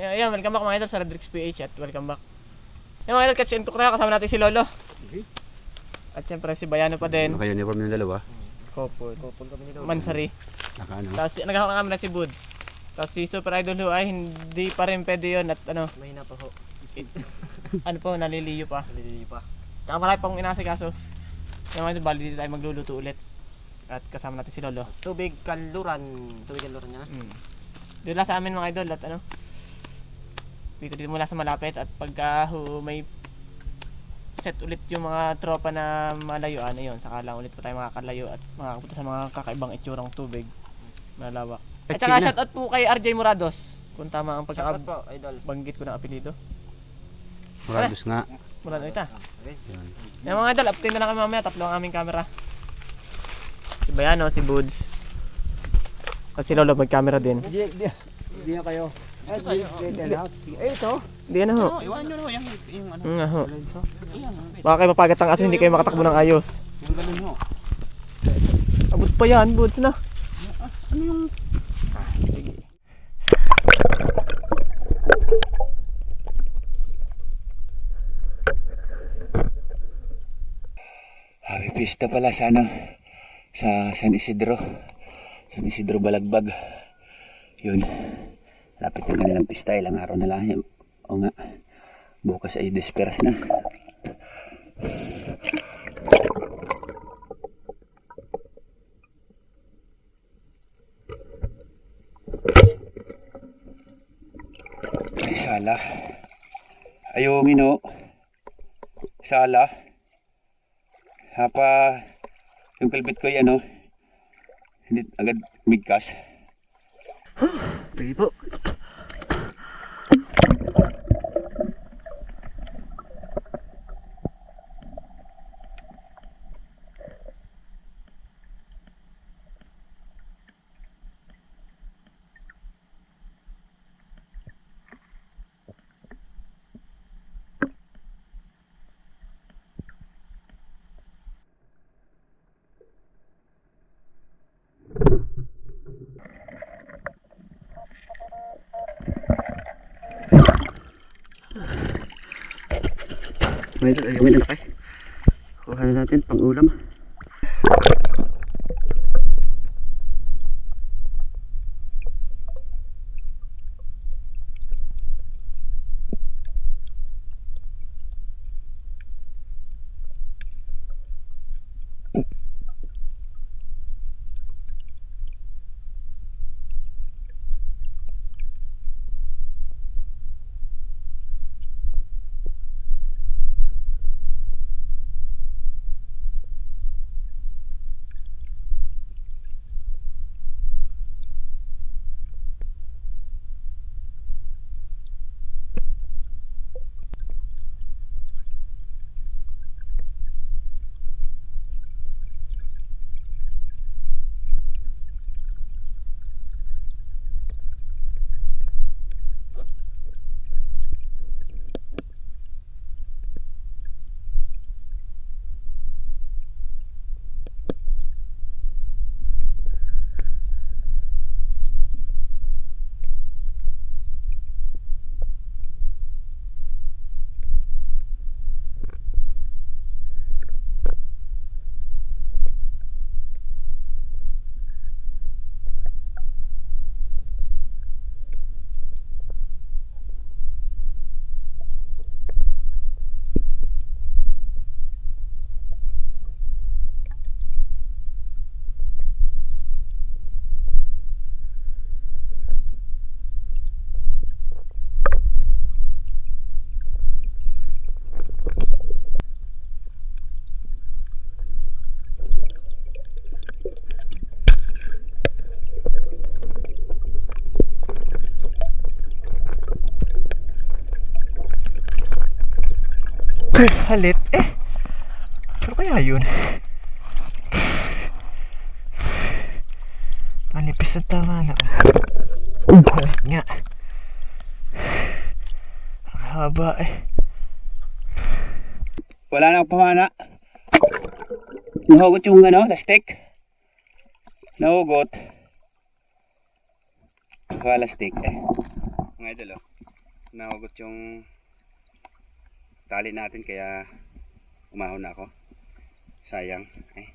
Ayan, ayan, welcome back mga idol sa Redrix PH at welcome back. Ayan mga idol, catch and cook tayo. Kasama natin si Lolo. At syempre si Bayano pa din. Naka-uniform yung dalawa. Kopol. Mansari. Naka ano. Tapos nagkakaroon kami na si Bud. Tapos si Super Idol Hu ay hindi pa rin pwede yun at ano, Mahina pa ho. ano po, naliliyo pa. Nalilili pa. Tsaka marami pang inasikaso. Ayan mga idol, bali dito tayo magluluto ulit. At kasama natin si Lolo. Tubig kanluran. Tubig kanluran niya. Mm. Doon lang sa amin mga idol at ano. Dito dito mula sa malapit at pagka hu, may set ulit yung mga tropa na malayo ano yun. Saka lang ulit pa tayo makakalayo at makakapunta sa mga kakaibang itsurang tubig. Malawak. At saka shoutout po kay RJ Morados. Kung tama ang po, pagkabanggit ko ng apelido. Morados nga. Murado ita. Yan mga idol, update na lang kami mamaya. Tatlo ang aming camera. Si Bayano, si Buds. At si Lolo mag-camera din. Di, di, di na kayo. Eh, ito. Hindi na ho. Iwan nyo naman yung, yung ano. Nga ho. Baka kayo mapagat ang aso, hindi kayo makatakbo ng ayos. Yung ganun ho. Abot pa yan, buds na. Ano yung... Happy pista pala sa ano. Sa San Isidro. San Isidro Balagbag. Yun. Lapit na kanilang pista. Ilang araw na lang. O nga. Bukas ay disperas na. Sala. Ayaw ngino. Sala. Hapa, yung kalbit ko yan, hindi agad bigkas. Sige po. May ito, ayaw na kay. Kuha na natin pang ulam. Halit eh. Pero kaya yun? Manipis na tama na. Halit nga. Ang haba eh. Wala na pamana. Nahugot yung ano, lastik. Nahugot. Wala lastik eh. Mga idol oh. Nawagot yung tali natin kaya umahon na ako. Sayang. Eh.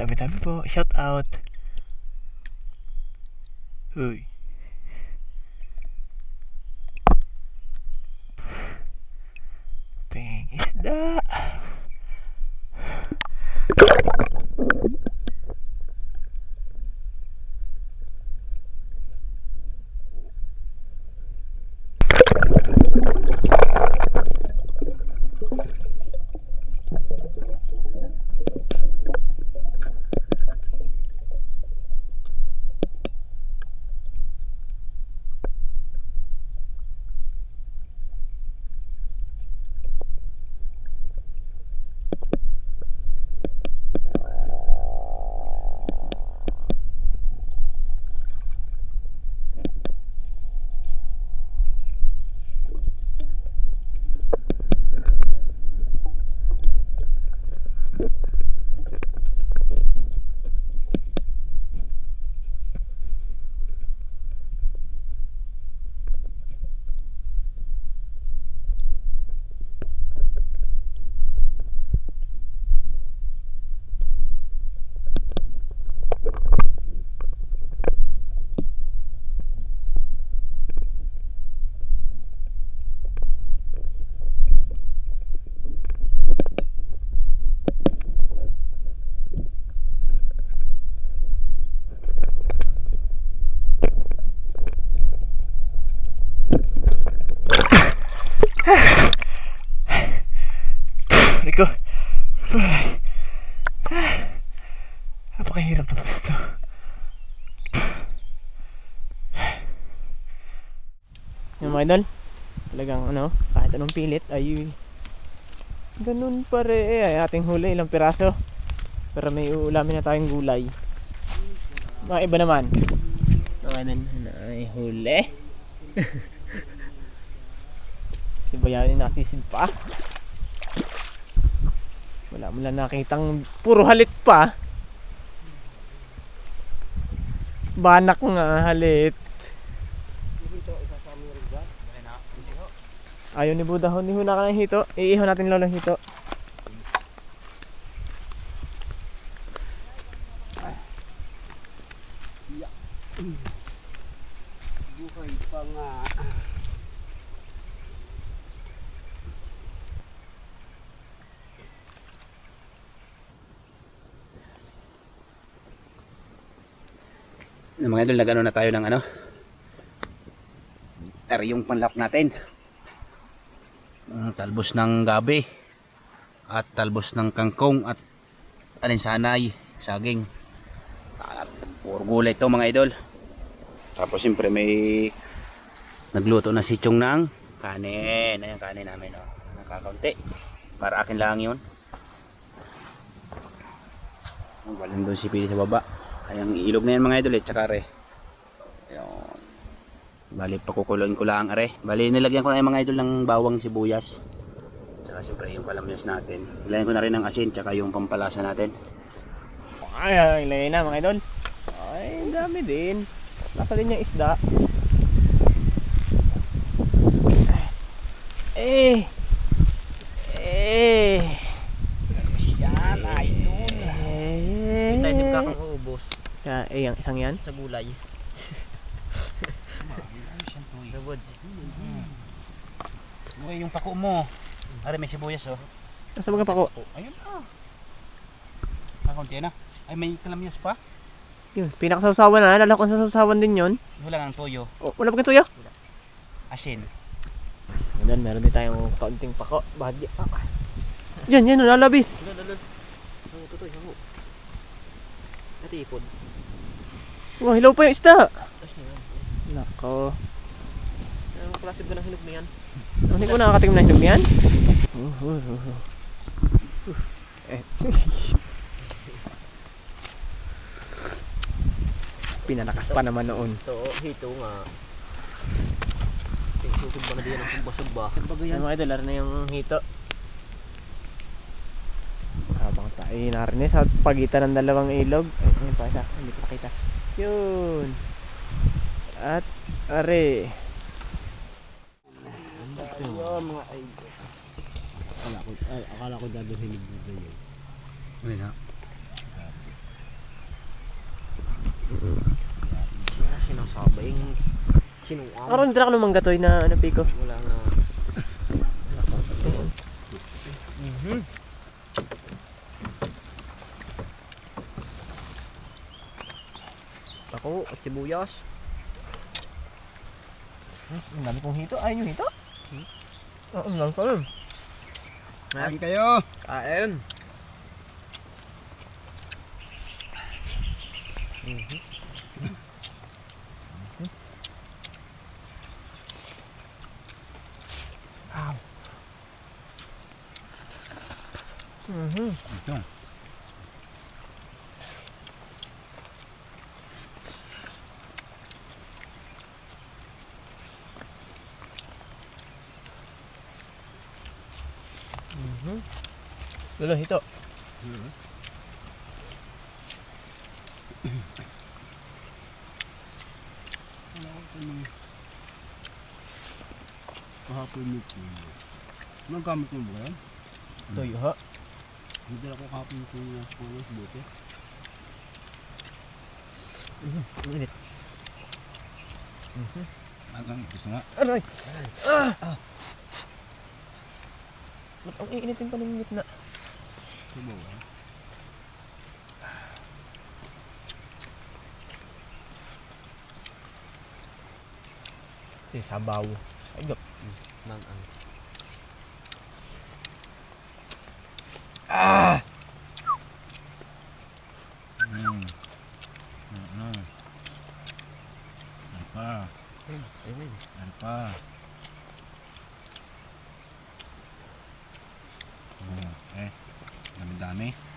Tabi-tabi po. Shout out. Uy. Peng isda. Rico. Ay. Napakahirap na pala ito. Yung mga idol, talagang ano, kahit anong pilit ay ganun pa rin ay ating huli ilang piraso. Pero may uulamin na tayong gulay. Mga iba naman. Mga idol, na ay huli. si Bayanin nasisid pa. Wala mo lang nakitang puro halit pa. Banak nga halit. Ayaw ni Buddha ho, nihuna ka ng hito. Iihaw natin lolo ng hito. Buhay pa nga. Mga idol, nag-ano na tayo ng ano? Yung panlap natin. Talbos ng gabi. At talbos ng kangkong at alinsanay, saging. At puro gulay to mga idol. Tapos siyempre may nagluto na si Chong ng kanin. Ayan kanin namin. Oh. Nakakaunti. Para akin lang yun. Ang galing doon si Pili sa baba. Kayang ilog na yan mga idol eh. Tsaka re. Ayun. Bali, pakukuloyin ko lang are. Bali, nilagyan ko na yung mga idol ng bawang sibuyas. Tsaka siyempre yung palamyas natin. Nilagyan ko na rin ng asin, tsaka yung pampalasa natin. Ay, ay, ilagay na mga idol. Ay, ang dami din. Nasa din yung isda. Eh. Eh. Yan, idol. Eh. Tayo hindi ka kang uubos Kaya, eh, yung isang yan. sa gulay. Sabod. Uy, yung pako mo. Are, may sibuyas oh. Nasa mga pako. Ayun pa. Ah, konti na. Ay, may kalamyas pa. Yun, pinakasawsawan na. Lala ko sa sawsawan din yun. Wala ng toyo. Oh, wala pa tuyo. Asin. Ganun, meron din tayong kaunting pako. Bahagi. Ah. Yan, yan, lalabis. Ang tutoy, hango. Natipod. Wow, hilaw pa yung isda. Nako. Klase ba ng hinog na yan? Hindi ko nakakatingin na hinog yan. Uh, uh, uh, uh. Eh. Pinalakas pa naman noon. Ito, hito nga. Eh, susubba na din ang sumba-sumba. Yan mga idol, na yung hito. Habang tayo narinig sa pagitan ng dalawang ilog. Ay, ayun pa isa. Hindi ko nakita. Yun. At, are. Ayun, mga idol. Akala ko, ay, akala ko dadalhin yung buday yun. Uy, na. Siya, sinasabay yung sinuang. Aron, hindi na ka lumang na ano, piko. Wala nga. Ako, at sibuyas. Ang dami kong hito. Ayun yung hito? Oo, ang lang pa Kain kayo. Kain. Mhm. Lolo, hito. Kahapon mo po. Nagamit mo ba yan? Toyo ha. Hindi ako kahapon ko yung nasa ano, sa bote. Init. Agang, gusto nga. Aray! Ah! Ba't ang iinitin pa ng gitna? Subo ba? Si Sabaw. Ay, gap. Nang ang. Ah! Mm. Ano? Ano pa? Ayun. Ano pa? Oh, eh. Dami-dami.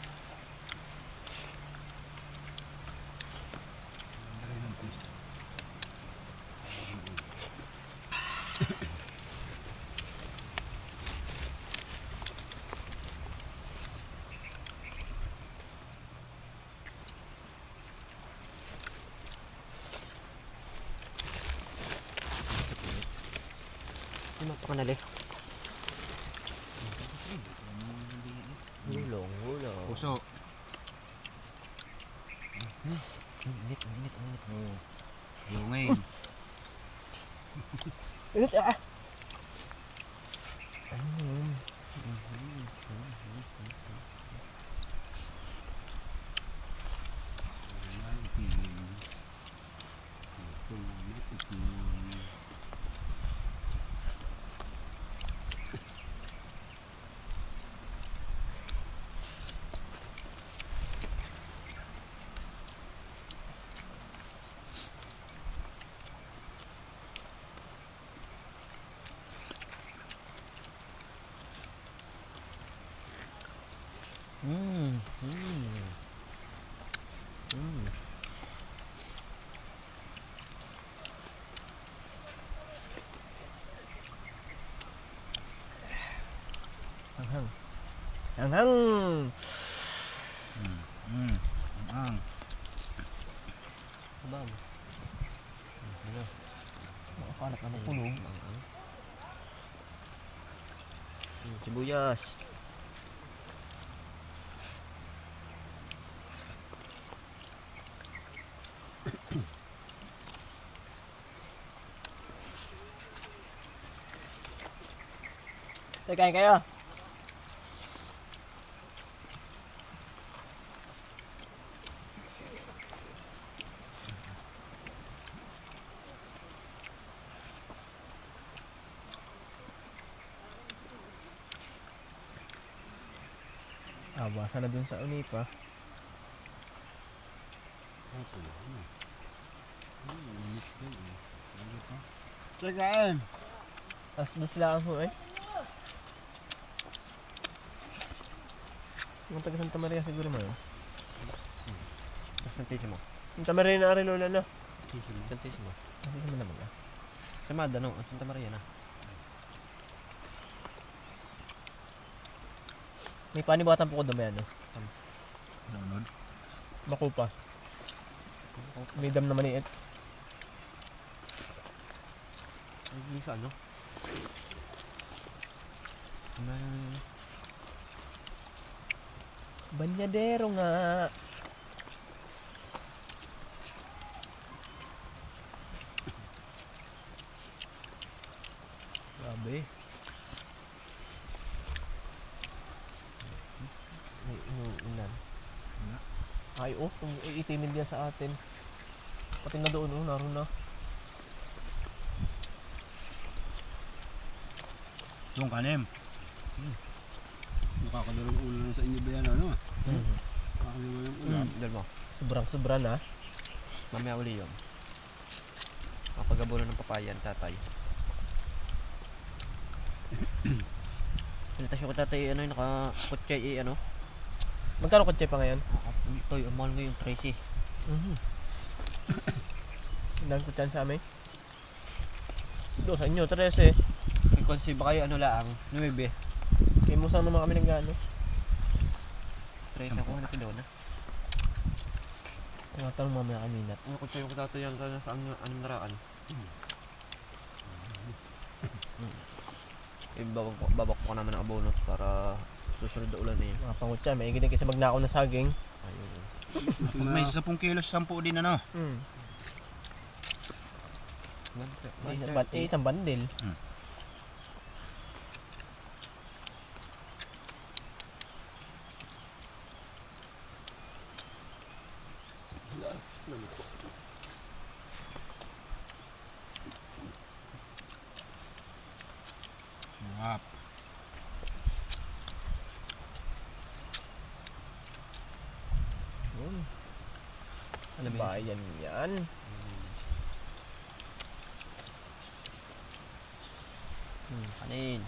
Ano pa kanali? Hulong, hulong. Puso. Init, init, init. Lungin. Init ah! Mmm. Mmm. Mmm. Anghang. Anghang. Mmm. Anghang. Abang. Ano? Makakanap na ng pulong. Sibuyas. Tay, kain kayo. Ah, basa na dun sa unipa. Tekain. Tapos doon sila ang eh. Yung taga Santa Maria siguro mo yun. Santissimo. Santa Maria na rin lola na. Santissimo. Kasi mo naman ah. Sa Mada, no? Santa Maria na. May panibatan po ko dumi ano. Lunod. Makupa. May dam na maliit. Ay, sa ano? May... Banyadero nga. Grabe. May inuunan. Ay oh, kung iitimin yan sa atin. Pati na doon oh, naroon na. Yung kanim. Nakakadalong ulo na sa inyo ba yan, ano? Mm. Nakakadalong yung ulam. Mm. Dal mo. Sobrang sobra na. Mamaya uli yun. Kapagabulo ng papayan, tatay. Pinatasyo ko tatay, ano yung naka-kutse, eh, ano? Magkano kotse pa ngayon? Ito, yung mahal ngayon, Tracy. Mhm. Ilan dyan sa amin? Doon sa inyo, 13. May consive ba kayo, ano lang, 9. Saan naman kami nag-ano. Tracy ako, hanap ko doon, ah. Tumatanong mamaya kami nat. Ano kutse yung katato yan, sa ano, anong naraan? Eh, babak, babak ko naman ang abonot para susunod na ulan na yun. Mga pangutya, may iginig kasi magnakaw na saging. Ayun. Pag may 10 kilos, 10 din ano. Hmm. Ay, Isang, eh, isang bandil. Wap. Yun. Ano Sabi- ba yan? Hmm, kanin.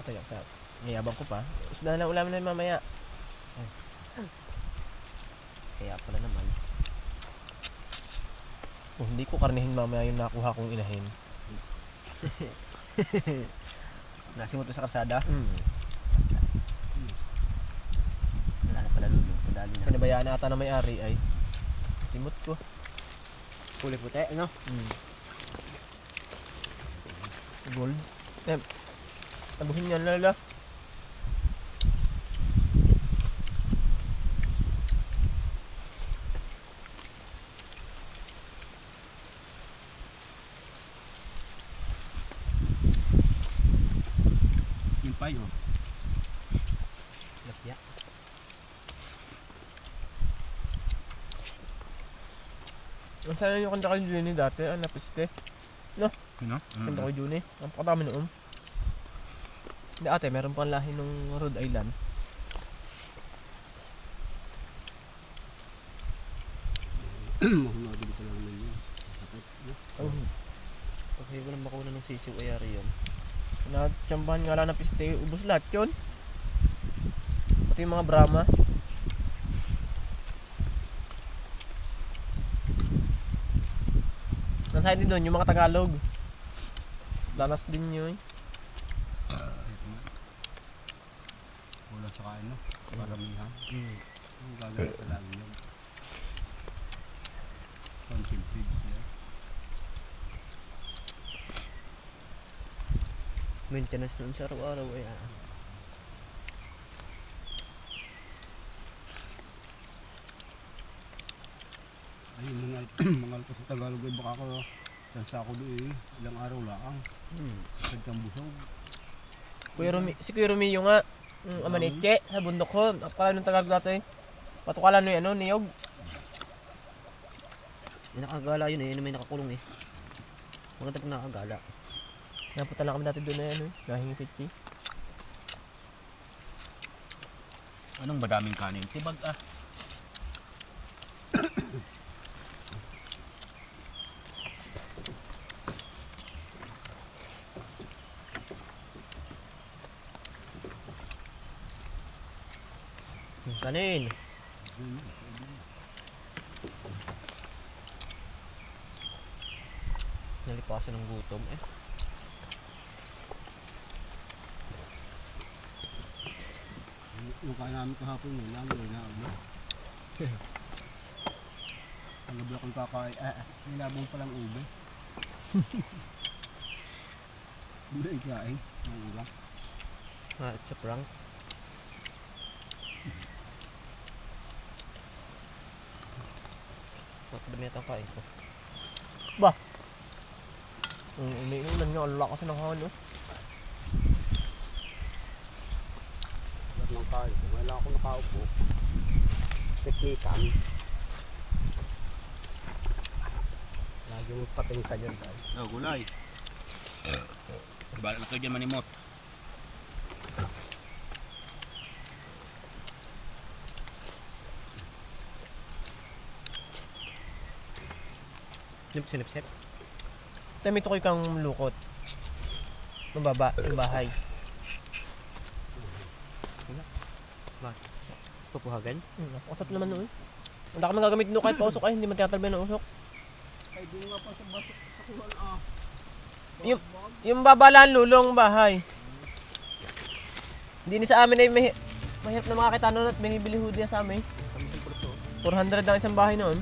Patay ako sa... Niyabang ko pa. Isda na ulam na mamaya. Kaya pala naman. Oh, hindi ko karnihin mamaya yung nakuha kong inahin. Nasimot mo sa kalsada. Hmm. Wala na pala Padali na. Pinabayaan ata na may-ari ay. Simot ko. Kulay puti, ano? Hmm. Gold. Eh, tabuhin yan lala. Yung payo. Lapya. Ang sana yung kanta kay Juni dati, ah, napiste. Ano? Kanta kay Juni. Ang pakatami noon. Hindi ate, meron pang lahi nung Rhode Island. Mahulado ko lang naman yun. Oh, Kasi walang bakuna ng sisiw ayari yun. natsambahan nga lang na piste, ubos lahat yun. Pati yung mga Brahma. nakasakay din doon, yung mga Tagalog. Danas din yun. Wala sa kain, no? Maramihan. Mm. Ang gagawin pa lagi yun. Punching pigs, yeah. Maintenance nun sa araw-araw, eh. Ayun, mga, mga alpas sa Tagalog ay baka ko, tansa ko doon eh, ilang araw lang. Hmm. Sagkang busog. Kuya Rumi, si Kuya nga, yung ama ni Che, sa bundok ko, napakala nung Tagalog dati. Patukalan no yung ano, niyog. May nakagala yun eh, yun may nakakulong eh. Maganda pag nakagala. Napunta lang kami dati doon na ano, eh, nahingi pichi. Anong madaming kanin? Tibag ah. Kanin. Nalipasan ng gutom eh. Yung- kain namin kahapon yun lang, yun na ano. Ang gabi akong kakain, ah, ah, may labong palang ube. Hindi na ikain, ang ulang. Ah, it's a prank. Matadami yata ang kain ko. Yung umiinulan nga, ala kasi ng hano. Lahat ng kain ko, wala ako nakaupo. Teknikan. Lagi mong pating ka dyan dahil. Oh, gulay. Bala na kayo dyan manimot. Sinip-sinip-sip. Tamito ko kang lukot. Mababa, yung bahay. Pupuhagan. Hmm, napakasap naman noon. Ang dami gagamit nyo kahit pausok ay, hindi man tinatalbay ng usok. Ay, di nga pa sa baso, sa kuwan ah. Yung, yung babalaan lulong bahay. Hindi ni sa amin ay may, mahirap na makakita noon at binibili ho diyan sa amin. 400 ang isang bahay noon.